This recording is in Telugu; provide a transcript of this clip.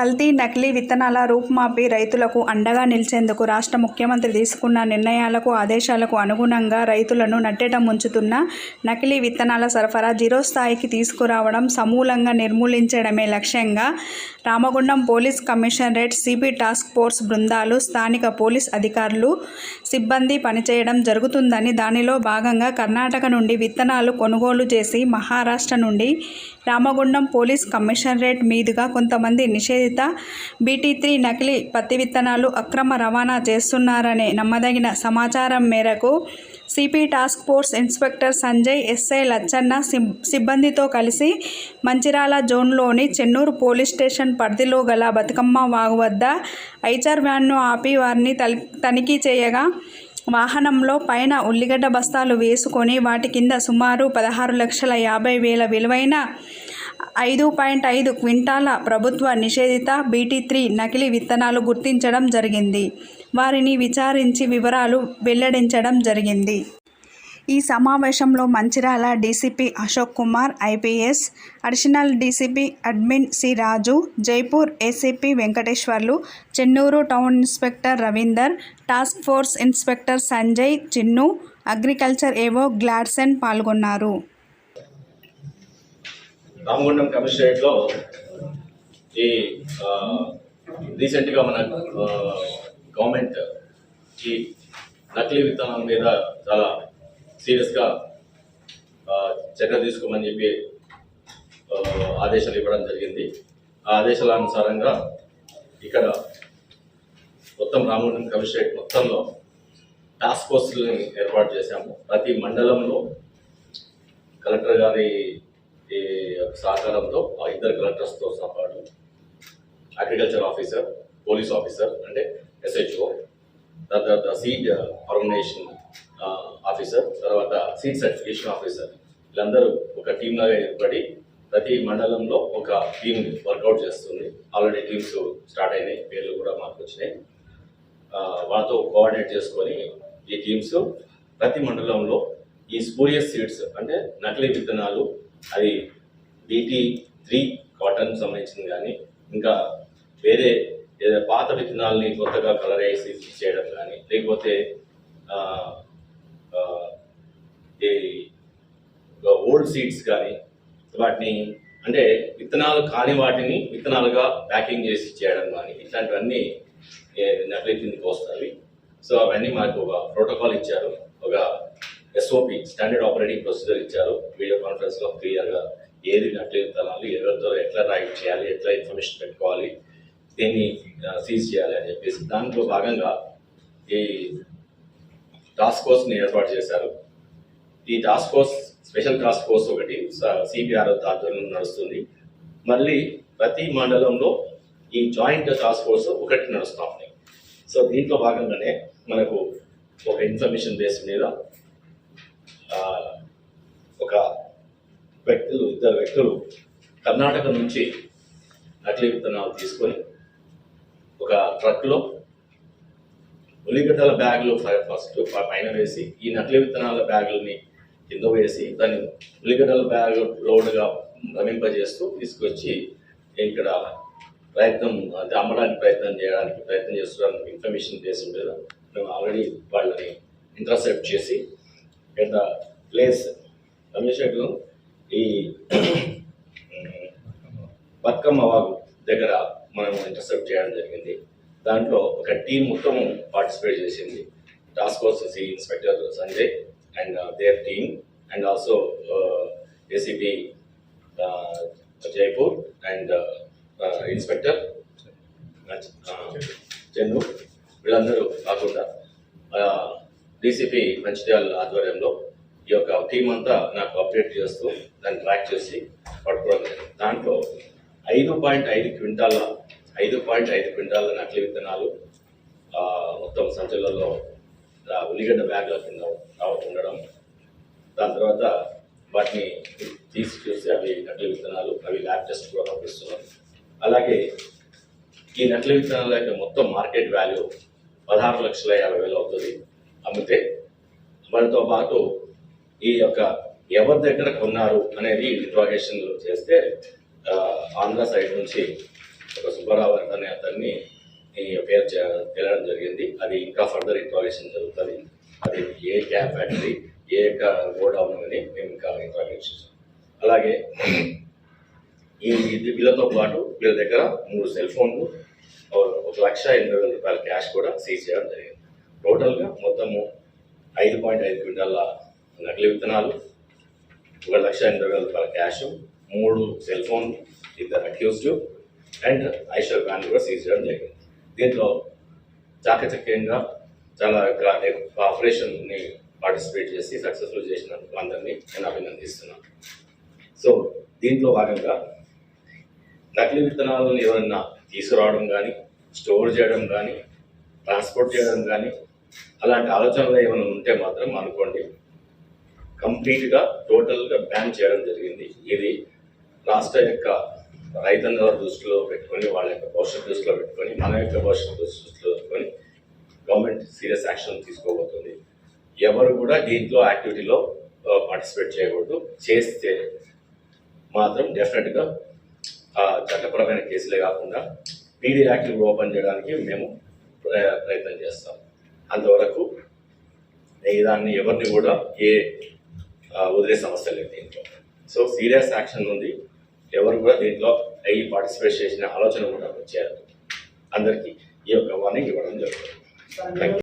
కల్తీ నకిలీ విత్తనాల రూపుమాపి రైతులకు అండగా నిలిచేందుకు రాష్ట్ర ముఖ్యమంత్రి తీసుకున్న నిర్ణయాలకు ఆదేశాలకు అనుగుణంగా రైతులను నట్టేట ముంచుతున్న నకిలీ విత్తనాల సరఫరా జీరో స్థాయికి తీసుకురావడం సమూలంగా నిర్మూలించడమే లక్ష్యంగా Ramagundam police commissionerate CB task force బృందాలు స్థానిక పోలీస్ అధికారులు సిబ్బంది పనిచేయడం జరుగుతుందని దానిలో భాగంగా కర్ణాటక నుండి విత్తనాలు కొనుగోలు చేసి మహారాష్ట్ర నుండి రామగుండం పోలీస్ కమిషనరేట్ మీదుగా కొంతమంది నిషేధిత బీటీ త్రీ నకిలీ పత్తి విత్తనాలు అక్రమ రవాణా చేస్తున్నారనే నమ్మదగిన సమాచారం మేరకు CP task force inspector Sanjay SI Lacchanna సిబ్- సిబ్బందితో కలిసి మంచిరాల జోన్లోని చెన్నూరు పోలీస్ స్టేషన్ పరిధిలో గల బతుకమ్మ వాగు వద్ద ఐచర్ వ్యాన్ను ఆపి వారిని తనిఖీ చేయగా వాహనంలో పైన ఉల్లిగడ్డ బస్తాలు వేసుకొని వాటి కింద సుమారు పదహారు లక్షల యాభై వేల విలువైన ఐదు పాయింట్ ఐదు క్వింటాల ప్రభుత్వ నిషేధిత బీటీ త్రీ నకిలీ విత్తనాలు గుర్తించడం జరిగింది. వారిని విచారించి వివరాలు వెల్లడించడం జరిగింది. ఈ సమావేశంలో Mancherial DCP Ashok Kumar IPS additional DCP admin C Raju Jaipur ACP Venkateshwarlu Chennur town inspector Ravinder task force inspector Sanjay Chinnu agriculture AO Gladson పాల్గొన్నారు. రామగుండం కమిషనరేట్లో ఈ రీసెంట్గా మన గవర్నమెంట్ ఈ నకిలీ విత్తనాల మీద చాలా సీరియస్గా చర్య తీసుకోమని చెప్పి ఆదేశాలు ఇవ్వడం జరిగింది. ఆ ఆదేశాల అనుసారంగా ఇక్కడ మొత్తం రామగుండం కమిషనరేట్ మొత్తంలో టాస్క్ ఫోర్స్ని ఏర్పాటు చేశాము. ప్రతి మండలంలో కలెక్టర్ గారి సహకారంతో ఆ ఇద్దరు కలెక్టర్స్తో పాటు అగ్రికల్చర్ ఆఫీసర్ పోలీస్ ఆఫీసర్ అంటే ఎస్హెచ్ఓ తర్వాత సీడ్ ఫార్మినేషన్ ఆఫీసర్ తర్వాత సీడ్ సర్టిఫికేషన్ ఆఫీసర్. వీళ్ళందరూ ఒక టీమ్ లాగా ఏర్పడి ప్రతి మండలంలో ఒక టీమ్ వర్కౌట్ చేస్తుంది. ఆల్రెడీ టీమ్స్ స్టార్ట్ అయినాయి. పేర్లు కూడా మాకు వచ్చినాయి వాళ్ళతో కోఆర్డినేట్ చేసుకొని ఈ టీమ్స్ ప్రతి మండలంలో ఈ స్పూరియస్ సీడ్స్ అంటే నకిలీ విత్తనాలు అది బీటీ త్రీ కాటన్ సంబంధించింది కానీ ఇంకా వేరే ఏదైనా పాత విత్తనాలని కొత్తగా కలర్ వేసి చేయడం కానీ లేకపోతే ఈ ఓల్డ్ సీడ్స్ కానీ వాటిని అంటే విత్తనాలు కాని వాటిని విత్తనాలుగా ప్యాకింగ్ చేసి చేయడం కానీ ఇట్లాంటివన్నీ ఏ, నకిలీ కిందకి వస్తాయి. సో అవన్నీ మాకు ఒక ప్రోటోకాల్ ఇచ్చారు. ఒక ఎస్ఓపి స్టాండర్డ్ ఆపరేటింగ్ ప్రొసీజర్ ఇచ్చారు. వీడియో కాన్ఫరెన్స్లో క్లియర్గా ఏది నకిలీ విత్తనాలు ఎవరితో ఎట్లా రైట్ చేయాలి ఎట్లా ఇన్ఫర్మేషన్ పెట్టుకోవాలి దీన్ని సీజ్ చేయాలి అని చెప్పేసి దాంట్లో భాగంగా ఈ టాస్క్ ఫోర్స్ని ఏర్పాటు చేశారు. ఈ task force special task force ఒకటి సిబిఆర్ ఆధ్వర్యంలో నడుస్తుంది. మళ్ళీ ప్రతి మండలంలో ఈ జాయింట్ టాస్క్ ఫోర్స్ ఒకటి నడుస్తూ ఉన్నాయి సో దీంట్లో భాగంగానే మనకు ఒక ఇన్ఫర్మేషన్ బేస్ మీద ఒక వ్యక్తులు ఇద్దరు వ్యక్తులు కర్ణాటక నుంచి నకిలీ విత్తనాలు తీసుకొని ఒక ట్రక్లో ఉల్లిగడ్డల బ్యాగులు ఫస్ట్ పైన వేసి ఈ నకిలీ విత్తనాల బ్యాగులని కింద వేసి దాన్ని ఉల్లిగడ్డల బ్యాగ్ లోడ్గా రమింపజేస్తూ తీసుకొచ్చి ఇక్కడ ప్రయత్నం అంటే అమ్మడానికి ప్రయత్నం చేయడానికి ప్రయత్నం చేస్తున్నాను ఇన్ఫర్మేషన్ చేసి ఉండేది మేము ఆల్రెడీ వాళ్ళని ఇంటర్సెప్ట్ చేసి ఎట్ ద ప్లేస్ కమిషనర్ ఈ బతుకమ్మ వాగు దగ్గర మనం ఇంటర్సెప్ట్ చేయడం జరిగింది. దాంట్లో ఒక టీం మొత్తం పార్టిసిపేట్ చేసింది. Task force C inspector Sanjay and their team and also ACP Jaipur and inspector Chennu వీళ్ళందరూ కాకుండా uh, డీసీపీ మంచిర్యాల ఆధ్వర్యంలో ఈ యొక్క టీం అంతా నాకు అప్డేట్ చేస్తూ దాన్ని ట్రాక్ చేసి పట్టుకోవడం జరిగింది. దాంట్లో ఐదు పాయింట్ ఐదు క్వింటాల ఐదు పాయింట్ ఐదు క్వింటాల నకిలీ విత్తనాలు మొత్తం సంచులలో ఉల్లిగడ్డ బ్యాగ్ల కింద రావ- ఉండడం దాని తర్వాత వాటిని తీసి చూసి అవి నకిలీ విత్తనాలు అవి ల్యాబ్ టెస్ట్ కూడా పంపిస్తున్నాం అలాగే ఈ నకిలీ విత్తనాల యొక్క మొత్తం మార్కెట్ వాల్యూ పదహారు లక్షల యాభై వేలు అవుతుంది అమ్మితే మనతో పాటు ఈ యొక్క ఎవరి దగ్గర కొన్నారు అనేది ఇంట్రాగేషన్లు చేస్తే ఆంధ్ర సైడ్ నుంచి ఒక సుబ్బారావు అనే అతన్ని పేరు చే- జరిగింది. అది ఇంకా ఫర్దర్ ఇంట్రాగేషన్ జరుగుతుంది. అది ఏ క్యాబ్ ఫ్యాక్టరీ ఏ గోడౌన్ అని మేము ఇంకా ఇంట్రాగేషన్ చేస్తాం అలాగే ఈ వీళ్ళతో పాటు వీళ్ళ దగ్గర మూడు సెల్ ఫోన్లు ఒక లక్ష ఎనభై వేల రూపాయల క్యాష్ కూడా సీజ్ చేయడం జరిగింది. టోటల్గా మొత్తము ఐదు పాయింట్ ఐదు క్వింటాల నకిలీ విత్తనాలు ఒక లక్ష ఎనభై వేల రూపాయల క్యాష్ మూడు సెల్ ఫోన్ ఇద్దరు అక్యూజ్డ్ అండ్ ఐషో బ్యాన్ కూడా సీజ్ చేయడం జరిగింది. దీంట్లో చాకచక్యంగా చాలా ఆపరేషన్ని పార్టిసిపేట్ చేసి సక్సెస్ఫుల్ చేసినందుకు అందరినీ నేను అభినందిస్తున్నాను. సో దీంట్లో భాగంగా నకిలీ విత్తనాలను ఎవరన్నా తీసుకురావడం కానీ స్టోర్ చేయడం కానీ ట్రాన్స్పోర్ట్ చేయడం కానీ అలాంటి ఆలోచనలు ఏమైనా ఉంటే మాత్రం అనుకోండి. కంప్లీట్గా టోటల్గా బ్యాన్ చేయడం జరిగింది. ఇది రాష్ట్ర యొక్క రైతన్నల దృష్టిలో పెట్టుకొని వాళ్ళ యొక్క భవిష్యత్ దృష్టిలో పెట్టుకొని మన యొక్క భవిష్యత్ దృష్టిలో పెట్టుకొని గవర్నమెంట్ సీరియస్ యాక్షన్ తీసుకోబోతుంది. ఎవరు కూడా దీంట్లో యాక్టివిటీలో పార్టిసిపేట్ చేయకూడదు. చేస్తే మాత్రం డెఫినెట్గా చట్టపరమైన కేసులే కాకుండా పీడీ యాక్టివ్ ఓపెన్ చేయడానికి మేము ప్రయత్నం చేస్తాం. అంతవరకు దాన్ని ఎవరిని కూడా ఏ వదిలే సమస్య లేదు దీంట్లో. సో సీరియస్ యాక్షన్ ఉంది. ఎవరు కూడా దీంట్లో అయ్యి పార్టిసిపేట్ చేసిన ఆలోచన కూడా వచ్చారు. అందరికీ ఈ యొక్క వార్నింగ్ ఇవ్వడం జరుగుతుంది. Thank you